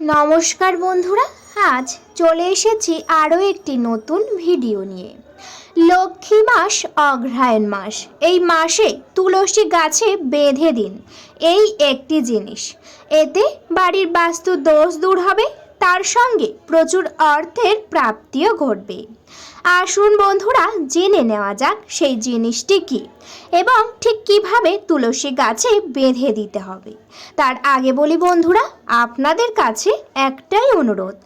নমস্কার বন্ধুরা, আজ চলে এসেছি আরও একটি নতুন ভিডিও নিয়ে। লক্ষ্মী মাস অগ্রহায়ণ মাস। এই মাসে তুলসী গাছে বেঁধে দিন, এই একটি জিনিস। এতে বাড়ির বাস্তু দোষ দূর হবে, তার সঙ্গে প্রচুর অর্থের প্রাপ্তিও ঘটবে। আসুন বন্ধুরা, জেনে নেওয়া যাক সেই জিনিসটি কি এবং ঠিক কীভাবে তুলসী গাছে বেঁধে দিতে হবে। তার আগে বলি বন্ধুরা, আপনাদের কাছে একটাই অনুরোধ,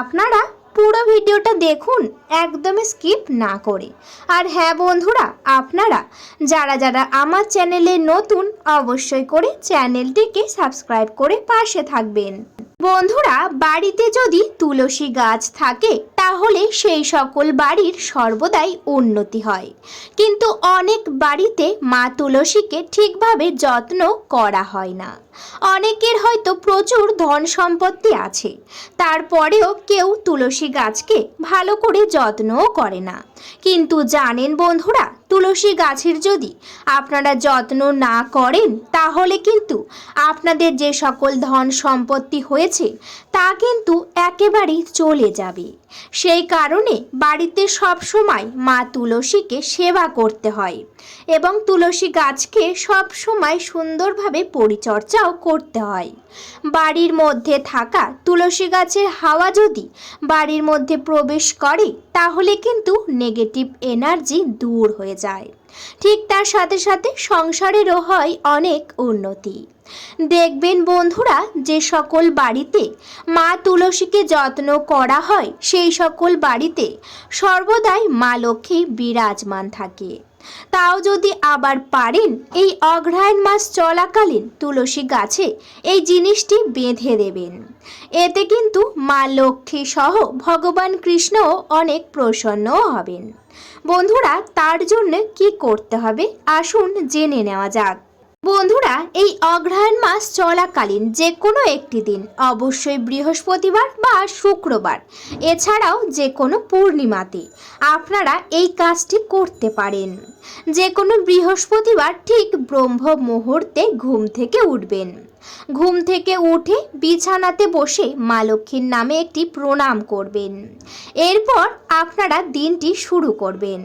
আপনারা পুরো ভিডিওটা দেখুন, একদমই স্কিপ না করে। আর হ্যাঁ বন্ধুরা, আপনারা যারা যারা আমার চ্যানেলে নতুন, অবশ্যই করে চ্যানেলটিকে সাবস্ক্রাইব করে পাশে থাকবেন। বন্ধুরা, বাড়িতে যদি তুলসী গাছ থাকে, তাহলে সেই সকল বাড়ির সর্বদাই উন্নতি হয়। কিন্তু অনেক বাড়িতে মা তুলসীকে ঠিকভাবে যত্ন করা হয় না। অনেকের হয়তো প্রচুর ধন সম্পত্তি আছে। তারপরেও কেউ তুলসী গাছকে ভালো করে যত্নও করে না। কিন্তু জানেন বন্ধুরা তুলসী গাছের যদি আপনারা যত্ন না করেন, তাহলে কিন্তু আপনাদের যে সকল ধন সম্পত্তি হয়েছে, তা কিন্তু একেবারেই চলে যাবে। সেই কারণে বাড়িতে সব সময় মা তুলসীকে সেবা করতে হয় এবং তুলসী গাছকে সব সময় সুন্দরভাবে পরিচর্যাও করতে হয়। বাড়ির মধ্যে থাকা তুলসী গাছের হাওয়া যদি বাড়ির মধ্যে প্রবেশ করে, তাহলে কিন্তু নেগেটিভ এনার্জি দূর হয়ে যায়। ঠিক তার সাথে সাথে সংসারেরও হয় অনেক উন্নতি। দেখবেন বন্ধুরা, যে সকল বাড়িতে মা তুলসীকে যত্ন করা হয়, সেই সকল বাড়িতে সর্বদাই মা লক্ষ্মী বিরাজমান থাকে। তাও যদি আবার পারেন, এই অগ্রহায়ণ মাস চলাকালীন তুলসী গাছে এই জিনিসটি বেঁধে দেবেন। এতে কিন্তু মা লক্ষ্মী সহ ভগবান কৃষ্ণও অনেক প্রসন্নও হবেন। বন্ধুরা তার জন্য কি করতে হবে? আসুন জেনে নেওয়া যাক। বন্ধুরা, এই অগ্রহায়ণ মাস চলাকালীন যে কোনো একটি দিন, অবশ্যই বৃহস্পতিবার বা শুক্রবার, এছাড়াও যে কোনো পূর্ণিমাতে আপনারা এই কাজটি করতে পারেন। যে কোনো বৃহস্পতিবার ঠিক ব্রহ্ম মুহূর্তে ঘুম থেকে উঠবেন। ঘুম থেকে উঠে বিছানাতে বসে মা লক্ষ্মীর নামে একটি প্রণাম করবেন। এরপর আপনারা দিনটি শুরু করবেন।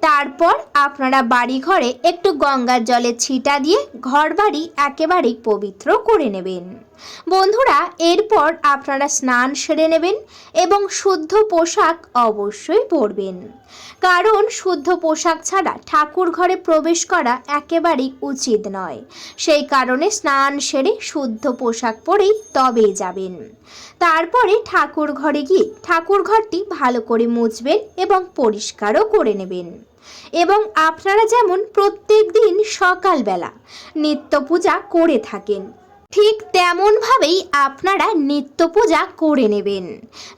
তারপর আপনারা বাড়ি ঘরে একটু গঙ্গার জলে ছিটা দিয়ে ঘরবাড়ি একেবারেই পবিত্র করে নেবেন। বন্ধুরা, এরপর আপনারা স্নান সেরে নেবেন এবং শুদ্ধ পোশাক অবশ্যই পরবেন। কারণ শুদ্ধ পোশাক ছাড়া ঠাকুর ঘরে প্রবেশ করা একেবারেই উচিত নয়। সেই কারণে স্নান সেরে শুদ্ধ পোশাক পরেই তবেই যাবেন। তারপরে ঠাকুর ঘরে গিয়ে ঠাকুর ঘরটি ভালো করে মুছবেন এবং পরিষ্কারও করে নেবেন। এবং আপনারা যেমন প্রত্যেক দিন সকালবেলা নিত্য পূজা করে থাকেন ঠিক তেমনভাবেই আপনারা নিত্য পূজা করে নেবেন।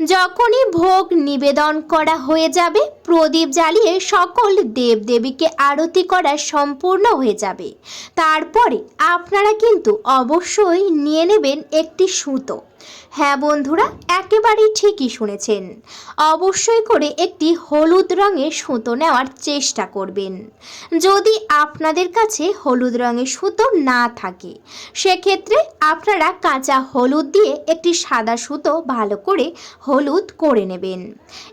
যখনই ভোগ নিবেদন করা হয়ে যাবে, প্রদীপ জ্বালিয়ে সকল দেবদেবীকে আরতি করা সম্পূর্ণ হয়ে যাবে। তারপরে আপনারা কিন্তু অবশ্যই নিয়ে নেবেন একটি সুতো। হ্যাঁ বন্ধুরা, একেবারেই ঠিকই শুনেছেন। অবশ্যই করে একটি হলুদ রঙের সুতো নেওয়ার চেষ্টা করবেন। যদি আপনাদের কাছে হলুদ রঙের সুতো না থাকে, সেক্ষেত্রে আপনারা কাঁচা হলুদ দিয়ে একটি সাদা সুতো ভালো করে হলুদ করে নেবেন।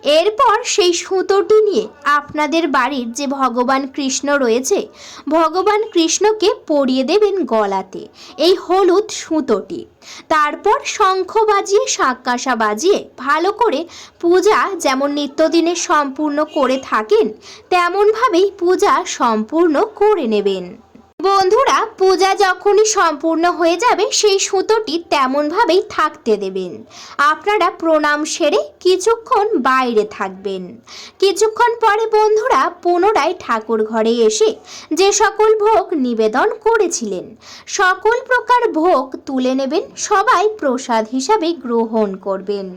এরপর সেই সুতোটি নিয়ে আপনাদের বাড়ির যে ভগবান কৃষ্ণ রয়েছে, ভগবান কৃষ্ণকে পরিয়ে দেবেন গলাতে এই হলুদ সুতোটি। তারপর শঙ্খ বাজিয়ে শাঁকাশা বাজিয়ে ভালো করে পূজা যেমন নিত্যদিনে সম্পূর্ণ করে থাকেন, তেমনভাবেই পূজা সম্পূর্ণ করে নেবেন। বন্ধুরা, পূজা যখনই সম্পূর্ণ হয়ে যাবে, সেই সুতোটি তেমনভাবেই থাকতে দেবেন। আপনারা প্রণাম সেরে কিছুক্ষণ বাইরে থাকবেন। কিছুক্ষণ পরে বন্ধুরা পুনরায় ঠাকুর ঘরে এসে যে সকল ভোগ নিবেদন করেছিলেন, সকল প্রকার ভোগ তুলে নেবেন, সবাই প্রসাদ হিসাবে গ্রহণ করবেন।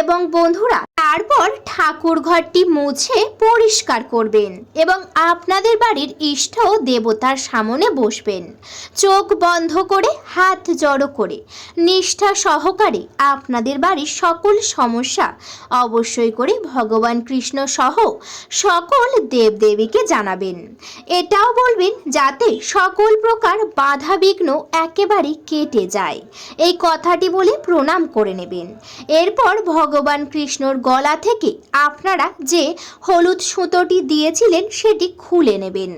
এবং বন্ধুরা তারপর ঠাকুর ঘরটি মুছে পরিষ্কার করবেন এবং আপনাদের বাড়ির ইষ্ট দেবতার সামনে বসবেন। চোখ বন্ধ করে, হাত জড়ো করে, নিষ্ঠা সহকারে আপনাদের বাড়ির সকল সমস্যা অবশ্যই করে ভগবান কৃষ্ণ সহ সকল দেবদেবীকে জানাবেন। এটাও বলবেন যাতে সকল প্রকার বাধা বিঘ্ন একেবারে কেটে যায়। এই কথাটি বলে প্রণাম করে নেবেন। এরপর ভগবান কৃষ্ণর গলা থেকে আপনারা যে হলুদ সুতোটি দিয়েছিলেন সেটি খুলে নেবেন।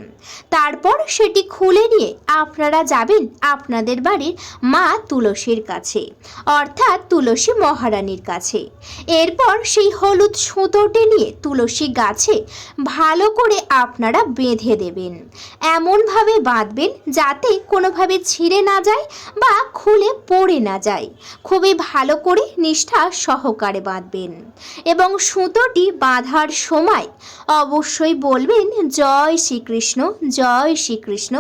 তারপর সেটি খুলে নিয়ে আপনারা যাবেন আপনাদের বাড়ির মা তুলসীর কাছে, অর্থাৎ তুলসী মহারানীর কাছে। এরপর সেই হলুদ সুতোটি নিয়ে তুলসী গাছে ভালো করে আপনারা বেঁধে দেবেন। এমনভাবে বাঁধবেন যাতে কোনোভাবে ছিঁড়ে না যায় বা খুলে পড়ে না যায়। খুবই ভালো করে নিষ্ঠা সহকারে বাঁধবেন। এবং সুতোটি বাঁধার সময় অবশ্যই বলবেন, জয় শ্রীকৃষ্ণ জয় শ্রীকৃষ্ণ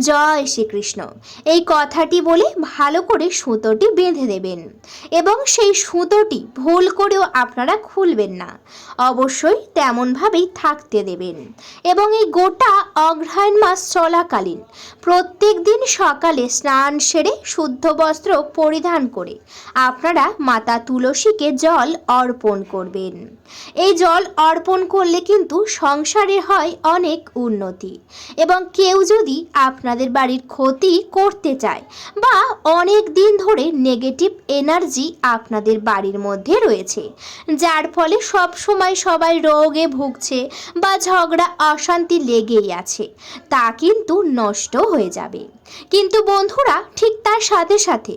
জয় শ্রীকৃষ্ণ। এই কথাটি বলে ভালো করে সুতোটি বেঁধে দেবেন। এবং সেই সুতোটি ভুল করেও আপনারা খুলবেন না। অবশ্যই তেমনভাবেই থাকতে দেবেন। এবং এই গোটা অগ্রহায়ণ মাস চলাকালীন প্রত্যেক দিন সকালে স্নান সেরে শুদ্ধ বস্ত্র পরিধান করে আপনারা মাতা তুলসীকে জল অর্পণ করবেন। এই জল অর্পণ করলে কিন্তু সংসারে হয় অনেক উন্নতি। এবং কেউ যদি আপনাদের বাড়ির ক্ষতি করতে চায় বা অনেক দিন ধরে নেগেটিভ এনার্জি আপনাদের বাড়ির মধ্যে রয়েছে, যার ফলে সব সময় সবাই রোগে ভুগছে বা ঝগড়া, অশান্তি লেগেই আছে, তা কিন্তু নষ্ট হয়ে যাবে। কিন্তু বন্ধুরা ঠিক তার সাথে সাথে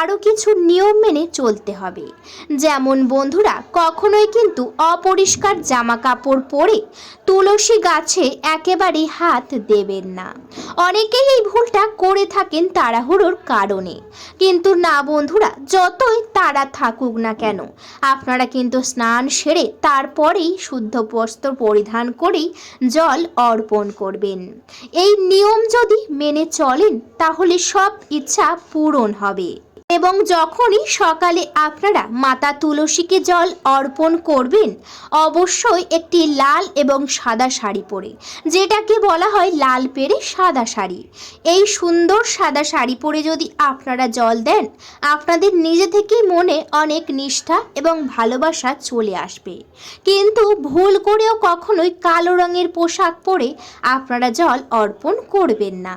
আরও কিছু নিয়ম মেনে চলতে হবে। যেমন বন্ধুরা, কখনোই কিন্তু অপরিষ্কার জামা কাপড় পরে তুলসী গাছে একেবারেই হাত দেবেন না। অনেকেই এই ভুলটা করে থাকেন তাড়াহুড়োর কারণে। কিন্তু না বন্ধুরা, যতই তারা থাকুক না কেন, আপনারা কিন্তু স্নান সেরে তারপরেই শুদ্ধ বস্ত্র পরিধান করেই জল অর্পণ করবেন। এই নিয়ম যদি মেনে চলেন তাহলে সব ইচ্ছা পূরণ হবে। এবং যখনই সকালে আপনারা মাতা তুলসীকে জল অর্পণ করবেন, অবশ্যই একটি লাল এবং সাদা শাড়ি পরে, যেটাকে বলা হয় লাল পেরে সাদা শাড়ি। এই সুন্দর সাদা শাড়ি পরে যদি আপনারা জল দেন, আপনাদের নিজে থেকেই মনে অনেক নিষ্ঠা এবং ভালোবাসা চলে আসবে। কিন্তু ভুল করেও কখনোই কালো রঙের পোশাক পরে আপনারা জল অর্পণ করবেন না।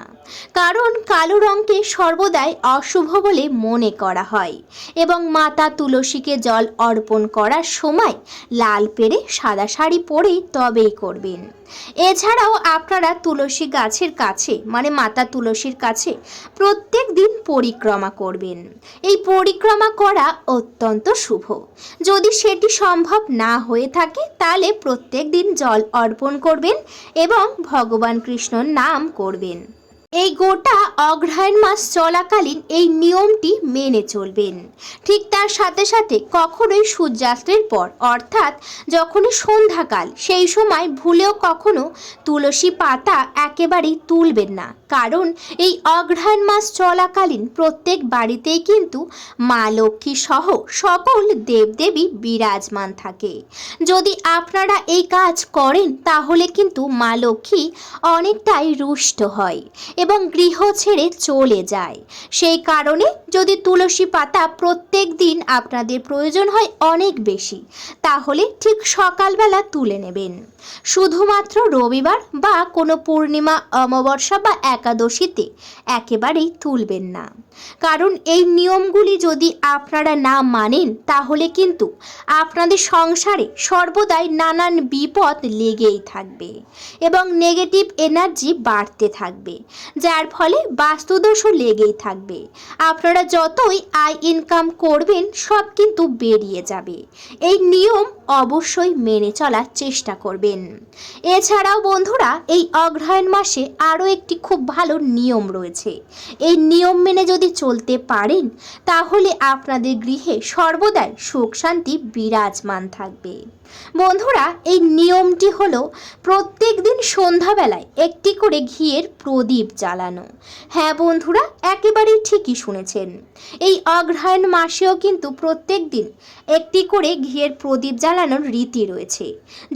কারণ কালো রঙকে সর্বদাই অশুভ বলে মনে করা হয় এবং মাতা তুলসীকে জল অর্পণ করার সময় লাল পেরে সাদা শাড়ি পরেই তবেই করবেন। এছাড়াও আপনারা তুলসী গাছের কাছে মানে মাতা তুলসীর কাছে প্রত্যেক দিন পরিক্রমা করবেন। এই পরিক্রমা করা অত্যন্ত শুভ। যদি সেটি সম্ভব না হয়ে থাকে, তাহলে প্রত্যেক দিন জল অর্পণ করবেন এবং ভগবান কৃষ্ণর নাম করবেন। এই গোটা অগ্রহায়ণ মাস চলাকালীন এই নিয়মটি মেনে চলবেন। ঠিক তার সাথে সাথে কখনোই সূর্যাস্তের পর, অর্থাৎ যখনই সন্ধ্যাকাল, সেই সময় ভুলেও কখনো তুলসী পাতা একেবারেই তুলবেন না। কারণ এই অগ্রহায়ণ মাস চলাকালীন প্রত্যেক বাড়িতেই কিন্তু মা লক্ষ্মী সহ সকল দেবদেবী বিরাজমান থাকে। যদি আপনারা এই কাজ করেন, তাহলে কিন্তু মা লক্ষ্মী অনেকটাই রুষ্ট হয়। এবং গৃহ ছেড়ে চলে যায়। সেই কারণে যদি তুলসী পাতা প্রত্যেক দিন আপনাদের প্রয়োজন হয় অনেক বেশি, তাহলে ঠিক সকালবেলা তুলে নেবেন। শুধুমাত্র রবিবার বা কোনো পূর্ণিমা, অমাবস্যা বা একাদশীতে একেবারেই তুলবেন না। কারণ এই নিয়মগুলি যদি আপনারা না মানেন, তাহলে কিন্তু আপনাদের সংসারে সর্বদাই নানান বিপদ লেগেই থাকবে এবং নেগেটিভ এনার্জি বাড়তে থাকবে, যার ফলে বাস্তুদোষও লেগেই থাকবে। আপনারা যতই আয় ইনকাম করবেন, সব কিন্তু বেরিয়ে যাবে। এই নিয়ম অবশ্যই মেনে চলার চেষ্টা করবেন। এছাড়াও বন্ধুরা, এই অগ্রহায়ণ মাসে আরও একটি খুব ভালো নিয়ম রয়েছে। এই নিয়ম মেনে যদি যদি চলতে পারেন তাহলে আপনাদের গৃহে সর্বদাই সুখ শান্তি বিরাজমান থাকবে। বন্ধুরা, এই নিয়মটি হলো প্রত্যেক দিন সন্ধ্যাবেলায় একটি করে ঘিয়ের প্রদীপ জ্বালানো। হ্যাঁ বন্ধুরা, একেবারেই ঠিকই শুনেছেন। এই অগ্রহায়ণ মাসেও কিন্তু প্রত্যেক দিন একটি করে ঘিয়ের প্রদীপ জ্বালানোর রীতি রয়েছে।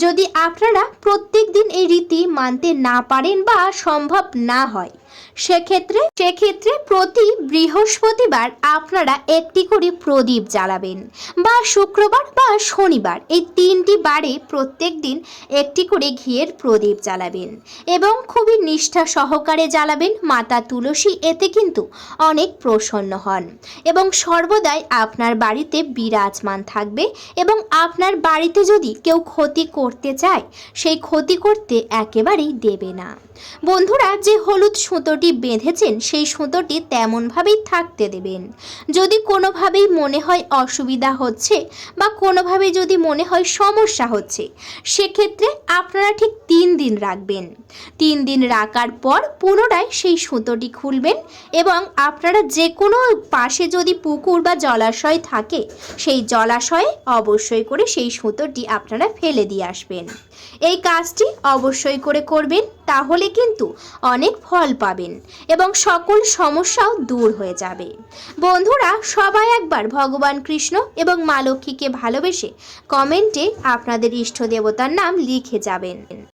যদি আপনারা প্রত্যেক দিন এই রীতি মানতে না পারেন বা সম্ভব না হয়, সেক্ষেত্রে সেক্ষেত্রে প্রতি বৃহস্পতিবার আপনারা একটি করে প্রদীপ জ্বালাবেন বা শুক্রবার বা শনিবার এই তিনটি বারে প্রত্যেক দিন একটি করে ঘিয়ের প্রদীপ জ্বালাবেন এবং খুবই নিষ্ঠা সহকারে জ্বালাবেন মাতা তুলসী। এতে কিন্তু অনেক প্রসন্ন হন এবং সর্বদাই আপনার বাড়িতে বিরাজমান থাকবে এবং আপনার বাড়িতে যদি কেউ ক্ষতি করতে চায়, সেই ক্ষতি করতে একেবারেই দেবে না। বন্ধুরা, যে হলুদ সুতোটি বেঁধেছেন, সেই সুতোটি তেমনভাবেই থাকতে দেবেন। যদি কোনোভাবেই মনে হয় অসুবিধা হচ্ছে বা কোনোভাবে যদি মনে হয় সমস্যা হচ্ছে। সেক্ষেত্রে আপনারা ঠিক তিন দিন রাখবেন। তিন দিন রাখার পর পুনরায় সেই সুতোটি খুলবেন এবং আপনারা যে কোনো পাশে যদি পুকুর বা জলাশয় থাকে, সেই জলাশয়ে অবশ্যই করে সেই সুতোটি আপনারা ফেলে দিয়ে আসবেন। এই কাজটি অবশ্যই করে করবেন। তাহলে কিন্তু অনেক ফল পাবেন এবং সকল সমস্যাও দূর হয়ে যাবে। বন্ধুরা, সবাই একবার ভগবান কৃষ্ণ এবং মা লক্ষ্মীকে ভালোবেসে কমেন্টে আপনাদের ইষ্ট দেবতার নাম লিখে যাবেন।